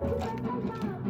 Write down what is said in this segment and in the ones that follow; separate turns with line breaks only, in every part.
现在太脏。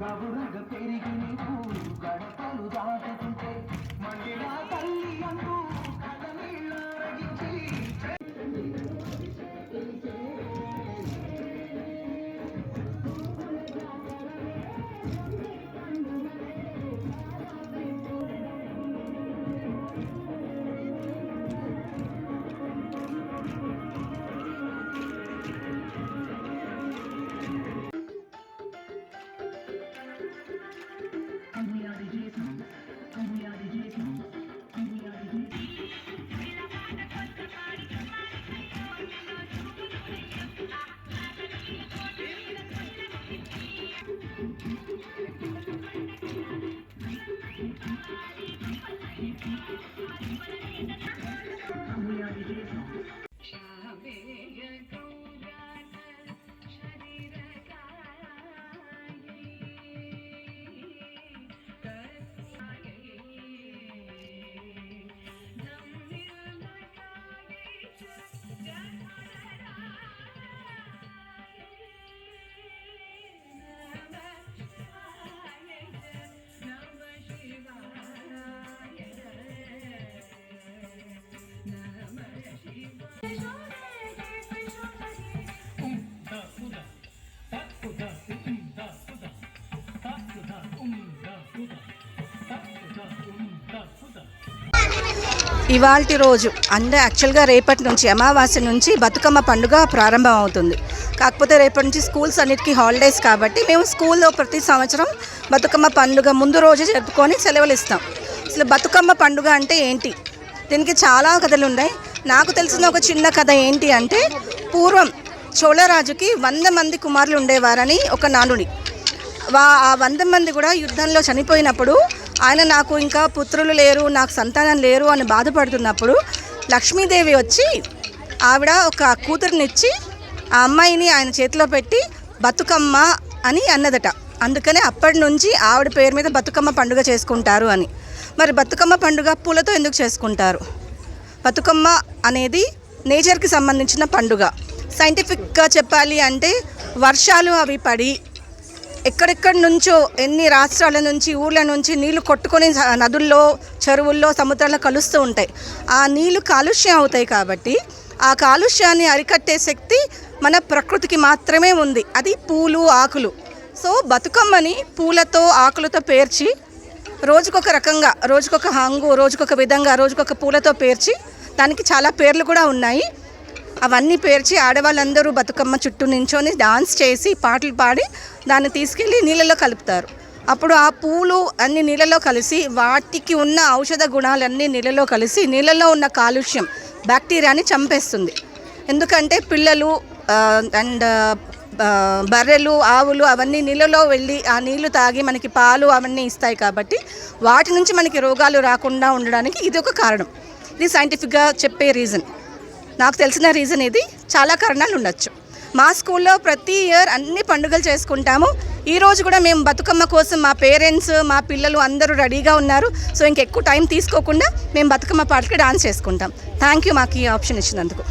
గబురగ పెరిగి నీవు గడపలు దాటి We are here, it is.
ఇవాల్టి రోజు. అంటే యాక్చువల్గా రేపటి నుంచి అమావాస్య నుంచి బతుకమ్మ పండుగ ప్రారంభం అవుతుంది కాకపోతే రేపటి నుంచి స్కూల్స్ అన్నిటికీ హాలిడేస్ కాబట్టి మేము స్కూల్లో ప్రతి సంవత్సరం బతుకమ్మ పండుగ ముందు రోజు జరుపుకొని సెలవులు ఇస్తాం అసలు బతుకమ్మ పండుగ అంటే ఏంటి? దీనికి చాలా కథలు ఉన్నాయి. నాకు తెలిసిన ఒక చిన్న కథ ఏంటి అంటే పూర్వం చోళరాజుకి వంద మంది కుమారులు ఉండేవారని ఒక నానుడి. వా ఆ వంద మంది కూడా యుద్ధంలో చనిపోయినప్పుడు ఆయన నాకు ఇంకా పుత్రులు లేరు నాకు సంతానం లేరు అని బాధపడుతున్నప్పుడు లక్ష్మీదేవి వచ్చి ఆవిడ ఒక కూతురునిచ్చి ఆ అమ్మాయిని ఆయన చేతిలో పెట్టి బతుకమ్మ అని అన్నదట. అందుకనే అప్పటి నుంచి ఆవిడ పేరు మీద బతుకమ్మ పండుగ చేసుకుంటారు అని. మరి బతుకమ్మ పండుగ పూలతో ఎందుకు చేసుకుంటారు? బతుకమ్మ అనేది నేచర్కి సంబంధించిన పండుగ. సైంటిఫిక్గా చెప్పాలి అంటే వర్షాలు అవి పడి ఎక్కడెక్కడి నుంచో ఎన్ని రాష్ట్రాల నుంచి ఊర్ల నుంచి నీళ్ళు కొట్టుకొని నదుల్లో చెరువుల్లో సముద్రాల్లో కలుస్తూ ఉంటాయి. ఆ నీళ్ళు కాలుష్యం అవుతాయి కాబట్టి ఆ కాలుష్యాన్ని అరికట్టే శక్తి మన ప్రకృతికి మాత్రమే ఉంది. అది పూలు ఆకులు. సో బతుకమ్మని పూలతో ఆకులతో పేర్చి రోజుకొక రకంగా రోజుకొక హంగు రోజుకొక విధంగా రోజుకొక పూలతో పేర్చి దానికి చాలా పేర్లు కూడా ఉన్నాయి. అవన్నీ పేర్చి ఆడవాళ్ళందరూ బతుకమ్మ చుట్టూ నించొని డాన్స్ చేసి పాటలు పాడి దాన్ని తీసుకెళ్ళి నీళ్ళలో కలుపుతారు. అప్పుడు ఆ పూలు అన్ని నీళ్ళలో కలిసి వాటికి ఉన్న ఔషధ గుణాలన్నీ నీళ్ళలో కలిసి నీళ్ళలో ఉన్న కాలుష్యం బ్యాక్టీరియాని చంపేస్తుంది. ఎందుకంటే పిల్లలు అండ్ బర్రెలు ఆవులు అవన్నీ నీళ్ళలో వెళ్ళి ఆ నీళ్ళు తాగి మనకి పాలు అవన్నీ ఇస్తాయి కాబట్టి వాటి నుంచి మనకి రోగాలు రాకుండా ఉండడానికి ఇది ఒక కారణం. ఇది సైంటిఫిక్గా చెప్పే రీజన్ నాకు తెలిసిన రీజన్ ఇది. చాలా కారణాలు ఉండొచ్చు. మా స్కూల్లో ప్రతి ఇయర్ అన్ని పండుగలు చేసుకుంటాము. ఈ రోజు కూడా మేము బతుకమ్మ కోసం మా పేరెంట్స్ మా పిల్లలు అందరూ రెడీగా ఉన్నారు. సో ఇంకెక్కువ టైం తీసుకోకుండా మేము బతుకమ్మ పాటకి డాన్స్ చేసుకుంటాం. థ్యాంక్ యూ మాకు ఈ ఆప్షన్ ఇచ్చినందుకు.